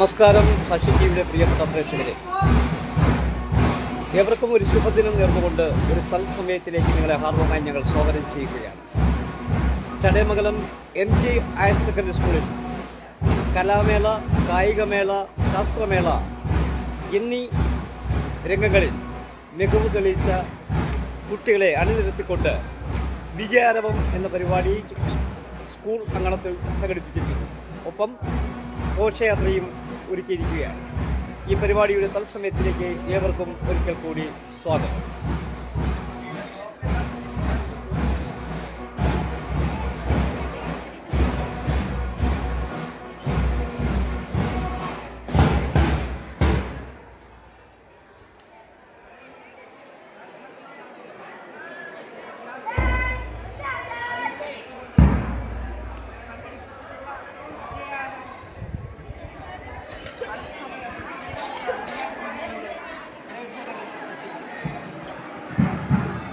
നമസ്കാരം സശി ടിവിയുടെ പ്രിയപ്പെട്ട പ്രേക്ഷകരെ. ഏവർക്കും ഒരു ശുഭദിനം നേർന്നുകൊണ്ട് ഒരു തൽസമയത്തിലേക്ക് നിങ്ങളെ ഹാർദമായി ഞങ്ങൾ സ്വാഗതം ചെയ്യുകയാണ്. Chadayamangalam M G higher secondary സ്കൂളിൽ കലാമേള കായികമേള ശാസ്ത്രമേള എന്നീ രംഗങ്ങളിൽ മികവ് തെളിയിച്ച കുട്ടികളെ അണിനിരത്തിക്കൊണ്ട് വിജയാരവം എന്ന പരിപാടി സ്കൂൾ അങ്കണത്തിൽ സംഘടിപ്പിച്ചിട്ടുണ്ട് ഒപ്പം ഘോഷയാത്രയും ഒരുക്കിയിരിക്കുകയാണ്. ഈ പരിപാടിയുടെ തത്സമയത്തിലേക്ക് ഏവർക്കും ഒരിക്കൽ കൂടി സ്വാഗതം.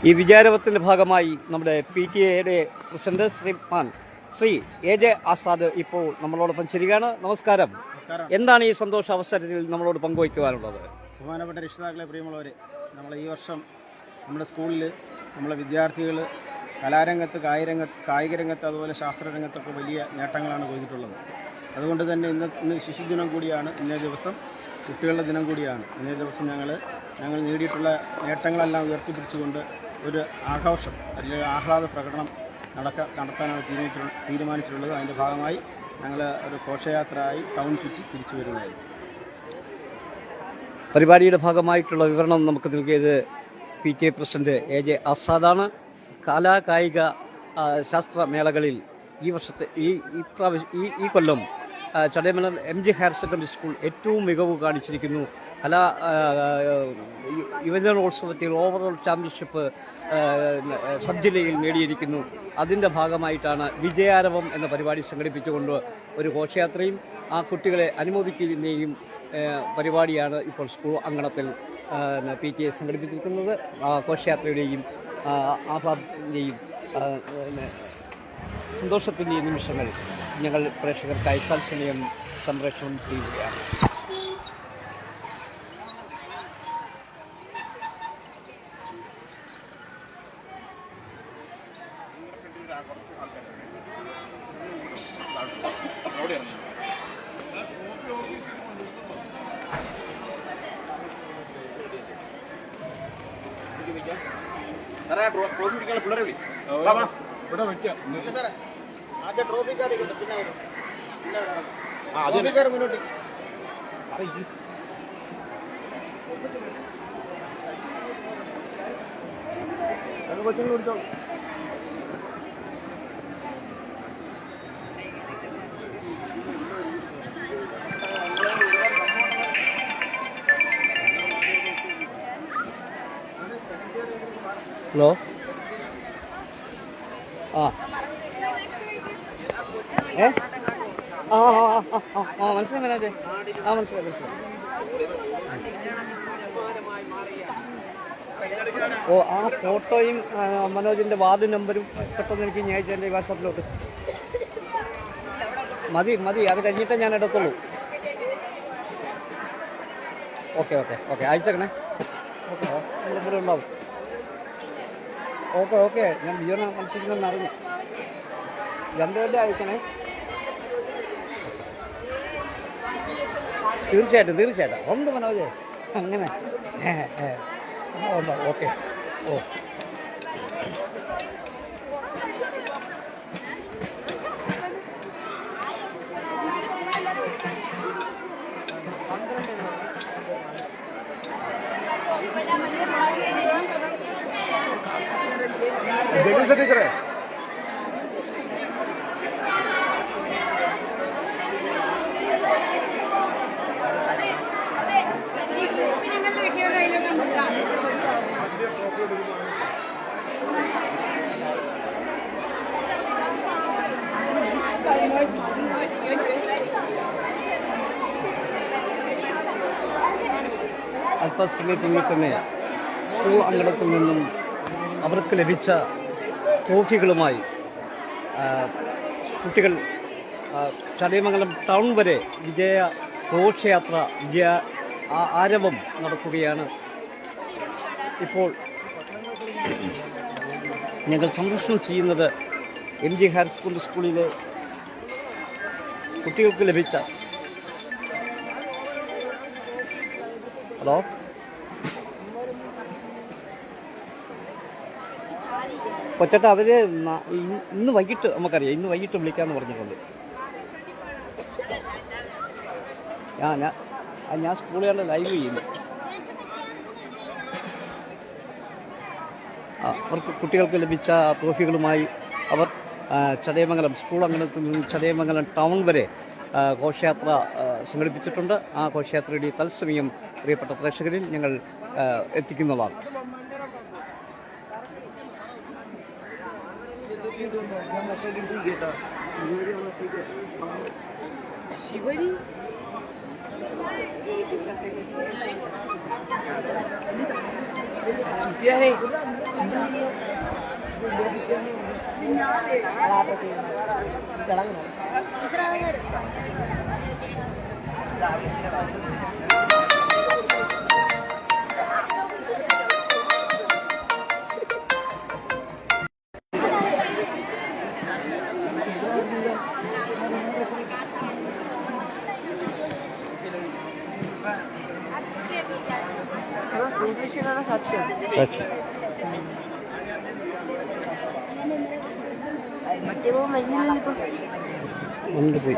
ഈ വിചാരവത്തിന്റെ ഭാഗമായി നമ്മുടെ പി ടി എയുടെ president Shriman Shri A J Azad ഇപ്പോൾ നമ്മളോടൊപ്പം ചേരുകയാണ് നമസ്കാരം. എന്താണ് ഈ സന്തോഷ അവസരത്തിൽ നമ്മളോട് പങ്കുവയ്ക്കുവാനുള്ളത്? ബഹുമാനപ്പെട്ട രക്ഷിതാക്കളെ പ്രിയമുള്ളവരെ നമ്മൾ ഈ വർഷം നമ്മുടെ സ്കൂളിൽ നമ്മളെ വിദ്യാർത്ഥികൾ കലാരംഗത്ത് കായികരംഗത്ത് കായിക രംഗത്ത് അതുപോലെ ശാസ്ത്രരംഗത്തൊക്കെ വലിയ നേട്ടങ്ങളാണ് കൊയ്തിട്ടുള്ളത്. അതുകൊണ്ട് തന്നെ ഇന്ന് ഇന്ന് ശിശുദിനം കൂടിയാണ് ഇന്നേ ദിവസം കുട്ടികളുടെ ദിനം കൂടിയാണ്. ഇന്നേ ദിവസം ഞങ്ങൾ ഞങ്ങൾ നേടിയിട്ടുള്ള നേട്ടങ്ങളെല്ലാം ഉയർത്തിപ്പിടിച്ചുകൊണ്ട് ഒരു ആഘോഷം അല്ലെങ്കിൽ ആഹ്ലാദ പ്രകടനം നടക്ക നടത്താനാണ് തീരുമാനിച്ചിട്ടുള്ളത് തീരുമാനിച്ചിട്ടുള്ളത്. അതിന്റെ ഭാഗമായി ഞങ്ങൾ ഒരു ഘോഷയാത്രയായി ടൗൺ ചുറ്റി തിരിച്ചു വരുന്നതായിരുന്നു പരിപാടിയുടെ ഭാഗമായിട്ടുള്ള വിവരണം നമുക്ക് നൽകിയത് P A president A J ആസാദാണ്. കലാ കായിക ആ, ശാസ്ത്ര മേളകളിൽ ഈ വർഷത്തെ ഈ ഈ പ്രാവശ്യം ഈ ഈ Kollam Chadayamala M G higher secondary school ഏറ്റവും മികവ് കാണിച്ചിരിക്കുന്നു. യു- യുവജനോത്സവത്തിൽ ഓവറോൾ ചാമ്പ്യൻഷിപ്പ് സബ് ജില്ലയിൽ നേടിയിരിക്കുന്നു. അതിന്റെ ഭാഗമായിട്ടാണ് വിജയാരവം എന്ന പരിപാടി സംഘടിപ്പിച്ചുകൊണ്ട് ഒരു ഘോഷയാത്രയും ആ കുട്ടികളെ അനുമോദിക്കുന്നതിന്റെയും ഏഹ് പരിപാടിയാണ് ഇപ്പോൾ സ്കൂൾ അങ്കണത്തിൽ പി ടി എ സംഘടിപ്പിച്ചിരിക്കുന്നത്. ആ ഘോഷയാത്രയുടെയും ആഹ്ലാദത്തിന്റെയും സന്തോഷത്തിന്റെയും നിമിഷങ്ങൾ ഞങ്ങൾ പ്രേക്ഷകർക്കായി തത്സമയം സംപ്രേഷണം ചെയ്യുകയാണ്. ഇല്ല സാറേ ആദ്യം ട്രോഫിക്കാരെ കൊണ്ട് പിന്നെ വരും പിന്നെ വരാം. ട്രോഫിക്കാരെ മുന്നോട്ട് കൊച്ചുങ്ങൾ കൊടുത്തോളൂ ഹലോ? ആ. ഏ? ആ ആ ആ ആ, മനസ്സിലായി മനോജ് ആ മനസ്സിലായി മനസ്സിലായി. ഓ ആ ഫോട്ടോയും മനോജിന്റെ വാർഡ് നമ്പരും പെട്ടെന്ന് എനിക്ക് ഞാൻ അയച്ചു എന്റെ വാട്സാപ്പിലോട്ട്. മതി മതി അത് കഴിഞ്ഞിട്ടേ ഞാൻ എടുത്തുള്ളൂ. ഓക്കെ ഓക്കെ ഓക്കെ അയച്ചേക്കണേ. ഓക്കെ നമ്മളിവിടെ ഉണ്ടാവും ഓക്കെ ഓക്കെ. ഞാൻ ബിയോണ മത്സരിക്കുന്നെന്ന് അറിഞ്ഞു. രണ്ടുപേരുടെ അയക്കണേ തീർച്ചയായിട്ടും തീർച്ചയായിട്ടും. ഒന്ന് മനോജ്. അങ്ങനെ. ഓക്കെ. ഓ. ജഗീഷ ടീച്ചറേ അല്പസമയത്തിനുള്ളിൽ തന്നെ സ്കൂൾ അങ്കണത്തിൽ നിന്നും അവർക്ക് ലഭിച്ച ട്രോഫികളുമായി കുട്ടികൾ ചടയമംഗലം ടൗൺ വരെ വിജയ ഘോഷയാത്ര വിജയ ആരവം നടത്തുകയാണ്. ഇപ്പോൾ ഞങ്ങൾ സംരക്ഷണം ചെയ്യുന്നത് എം ജി ഹയർ സെക്കൻഡറി സ്കൂളിലെ കുട്ടികൾക്ക് ലഭിച്ച ഹലോ? കൊച്ചട്ട അവർ ഇന്ന് വൈകിട്ട് നമുക്കറിയാം ഇന്ന് വൈകിട്ട് വിളിക്കാന്ന് പറഞ്ഞിട്ടുണ്ട്. ആ ഞാൻ ഞാൻ സ്കൂളുകാരുടെ ലൈവ് ചെയ്യുന്നു. അവർക്ക് കുട്ടികൾക്ക് ലഭിച്ച ട്രോഫികളുമായി അവർ ചടയമംഗലം സ്കൂൾ അംഗനത്തിൽ നിന്ന് ചടയമംഗലം ടൗൺ വരെ ഘോഷയാത്ര സംഘടിപ്പിച്ചിട്ടുണ്ട്. ആ ഘോഷയാത്രയുടെ തത്സമയം പ്രിയപ്പെട്ട പ്രേക്ഷകരിൽ ഞങ്ങൾ ആ, എത്തിക്കുന്നതാണ് 제가 സാക്ഷി ഉണ്ട് പോയി.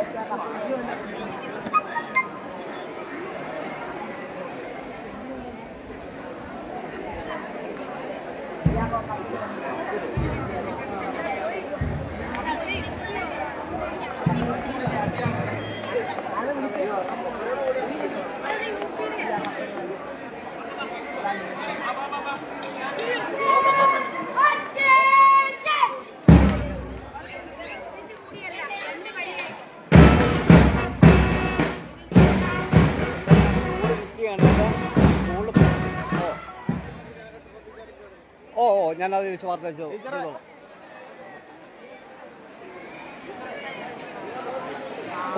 ഞാനത് ചോദിച്ചു വാർത്ത വെച്ചു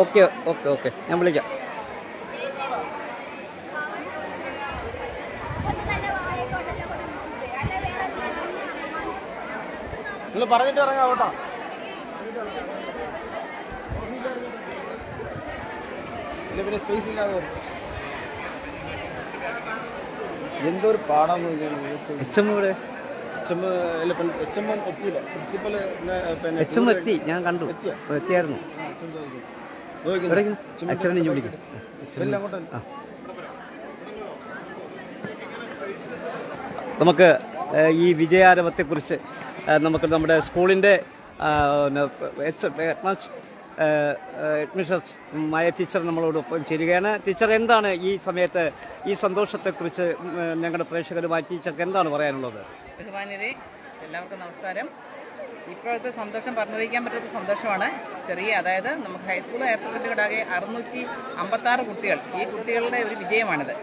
ഓക്കെ ഓക്കെ ഓക്കെ. ഞാൻ വിളിക്കാം. നിങ്ങൾ പറഞ്ഞിട്ട് ഇറങ്ങാം കേട്ടോ. ഇല്ല പിന്നെ സ്പേസ് ഇല്ലാതെ. എന്തൊരു പാടാന്ന് എച്ച് എം ഇവിടെ? എച്ച് എം എച്ച് എച്ച് എത്തി ഞാൻ കണ്ടു. എത്തിയായിരുന്നു. എച്ച് ഇഞ്ഞ് വിളിക്കും. നമുക്ക് ഈ വിജയാരവത്തെക്കുറിച്ച് കുറിച്ച് നമുക്ക് നമ്മുടെ സ്കൂളിന്റെ അഡ്മിഷൻസ് മായ ടീച്ചർ നമ്മളോടൊപ്പം ചേരുകയാണ്. ടീച്ചർ എന്താണ് ഈ സമയത്ത് ഈ സന്തോഷത്തെക്കുറിച്ച് ഞങ്ങളുടെ പ്രേക്ഷകരുമായി ടീച്ചർക്ക് എന്താണ് പറയാനുള്ളത്? ബഹുമാന്യരെ എല്ലാവർക്കും നമസ്കാരം. ഇപ്പോഴത്തെ സന്തോഷം പറഞ്ഞറിയിക്കാൻ പറ്റാത്ത സന്തോഷമാണ്. ചെറിയ അതായത് നമുക്ക് ഹൈസ്കൂൾ ഹയർ സെക്കൻഡറി ആകെ അറുന്നൂറ്റി അമ്പത്താറ് കുട്ടികൾ. ഈ കുട്ടികളുടെ ഒരു വിജയമാണിത്.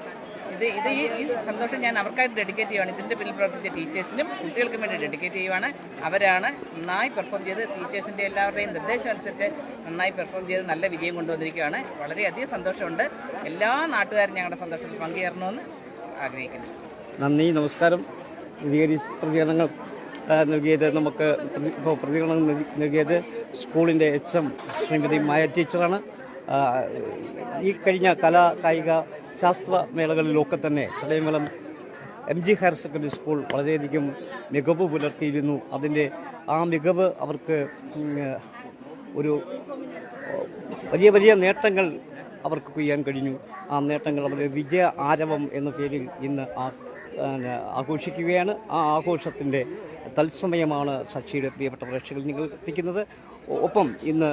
ഇത് ഇത് ഈ ഈ സന്തോഷം ഞാൻ അവർക്കായിട്ട് ഡെഡിക്കേറ്റ് ചെയ്യുവാണ്. ഇതിന്റെ പിന്നിൽ പ്രവർത്തിച്ച ടീച്ചേഴ്സിനും കുട്ടികൾക്കും വേണ്ടി ഡെഡിക്കേറ്റ് ചെയ്യുവാണ്. അവരാണ് നന്നായി പെർഫോം ചെയ്ത് ടീച്ചേഴ്സിന്റെ എല്ലാവരുടെയും നിർദ്ദേശം അനുസരിച്ച് നന്നായി പെർഫോം ചെയ്ത് നല്ല വിജയം കൊണ്ടുവന്നിരിക്കുകയാണ്. വളരെയധികം സന്തോഷമുണ്ട്. എല്ലാ നാട്ടുകാരും ഞങ്ങളുടെ സന്തോഷത്തിൽ പങ്കുചേരണമെന്ന് ആഗ്രഹിക്കുന്നു. നന്ദി നമസ്കാരം. പ്രതികരി പ്രതികരണങ്ങൾ നൽകിയത് നമുക്ക് പ്രതികരണം നൽകി- നൽകിയത് സ്കൂളിന്റെ എച്ച് എം ശ്രീമതി മായ ടീച്ചറാണ്. ഈ കഴിഞ്ഞ കലാ കായിക ശാസ്ത്ര മേളകളിലൊക്കെ തന്നെ Chadayamangalam M G higher secondary school വളരെയധികം മികവ് പുലർത്തിയിരുന്നു. അതിന്റെ ആ മികവ് അവർക്ക് ഒരു വലിയ വലിയ നേട്ടങ്ങൾ അവർക്ക് കൊയ്യാൻ കഴിഞ്ഞു. ആ നേട്ടങ്ങൾ അവരുടെ വിജയ ആരവം എന്ന പേരിൽ ഇന്ന് ആ ആഘോഷിക്കുകയാണ്. ആ ആഘോഷത്തിന്റെ തത്സമയമാണ് സാക്ഷിയുടെ പ്രിയപ്പെട്ട പ്രേക്ഷകരിൽ നിങ്ങൾ എത്തിക്കുന്നത്. ഒപ്പം ഇന്ന്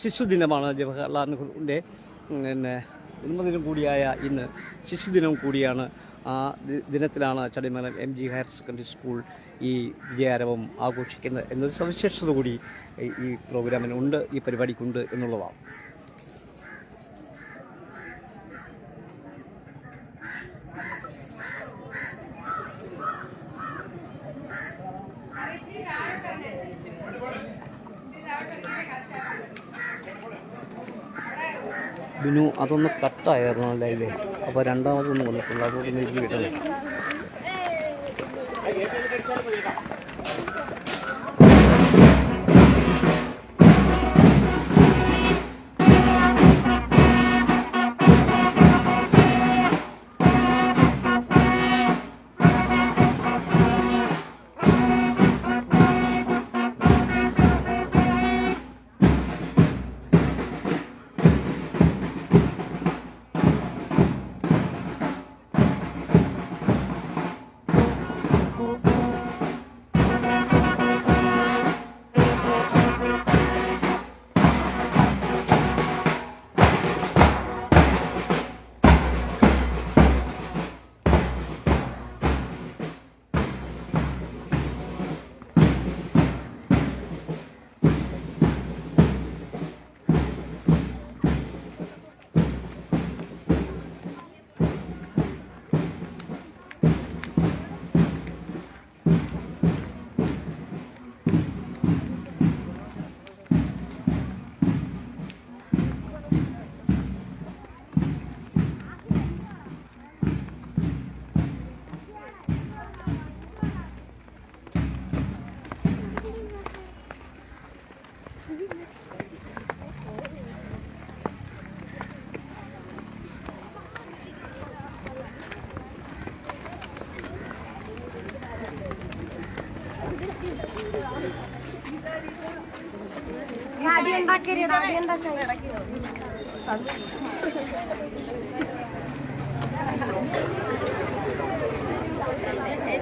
ശിശുദിനമാണ് ജവഹർലാൽ നെഹ്റുവിന്റെ പിന്നെ ജന്മദിനം കൂടിയായ ഇന്ന് ശിശുദിനം കൂടിയാണ്. ആ ദിനത്തിലാണ് Chadimala M G higher secondary school ഈ വിജയാരവം ആഘോഷിക്കുന്നത്. എന്നൊരു സവിശേഷത കൂടി ഈ പ്രോഗ്രാമിനുണ്ട് ഈ പരിപാടിക്കുണ്ട് എന്നുള്ളതാണ്. ബിനു അതൊന്ന് കട്ടായിരുന്നു അല്ലേ അപ്പോൾ രണ്ടാമതൊന്നും വന്നിട്ടില്ല അതുകൊണ്ട്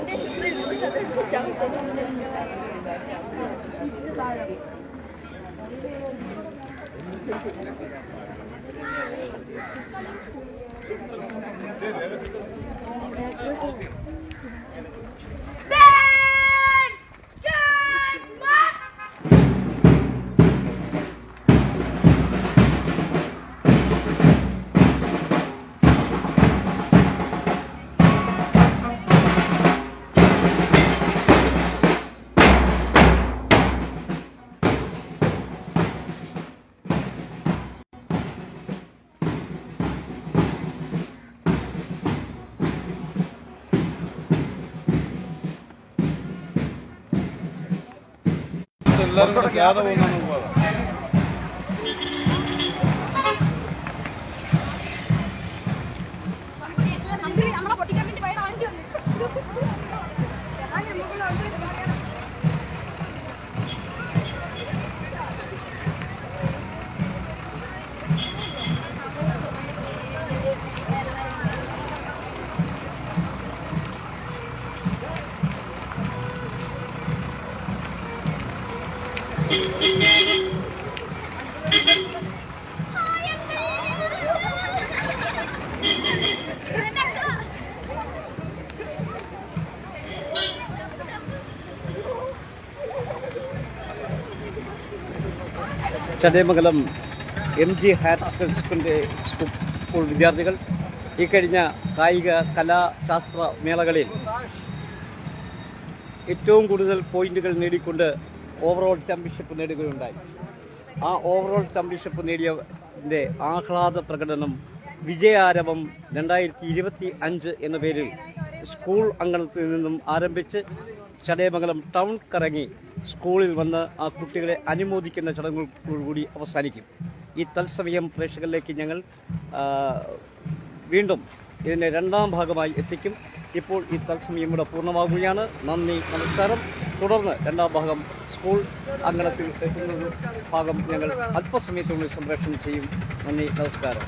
നീ ഷൂസ് എല്ലാവരും കൂടെ ജാഥ Bakalım. Bakalım. Bakalım. Chadayamangalam M G higher secondary സ്കൂളിന്റെ സ്കൂൾ വിദ്യാർത്ഥികൾ ഈ കഴിഞ്ഞ കായിക കലാശാസ്ത്ര മേളകളിൽ ഏറ്റവും കൂടുതൽ പോയിന്റുകൾ നേടിക്കൊണ്ട് ഓവറോൾ ചാമ്പ്യൻഷിപ്പ് നേടുകയുണ്ടായി. ആ ഓവറോൾ ചാമ്പ്യൻഷിപ്പ് നേടിയതിന്റെ ആഹ്ലാദ പ്രകടനം വിജയാരവം രണ്ടായിരത്തി ഇരുപത്തി അഞ്ച് എന്ന പേരിൽ സ്കൂൾ അങ്കണത്തിൽ നിന്നും ആരംഭിച്ച് ചടയമംഗലം ടൗൺ കറങ്ങി സ്കൂളിൽ വന്ന് ആ കുട്ടികളെ അനുമോദിക്കുന്ന ചടങ്ങുകളോടുകൂടി അവസാനിക്കും. ഈ തത്സമയം പ്രേക്ഷകരിലേക്ക് ഞങ്ങൾ വീണ്ടും ഇതിന്റെ രണ്ടാം ഭാഗമായി എത്തിക്കും. ഇപ്പോൾ ഈ തത്സമയം ഇവിടെ പൂർണമാകുകയാണ് നന്ദി നമസ്കാരം. തുടർന്ന് രണ്ടാം ഭാഗം സ്കൂൾ അങ്കണത്തിൽ എത്തുന്നത് ഭാഗം ഞങ്ങൾ അല്പസമയത്തിനുള്ളിൽ സംപ്രേഷണം ചെയ്യും. നന്ദി നമസ്കാരം.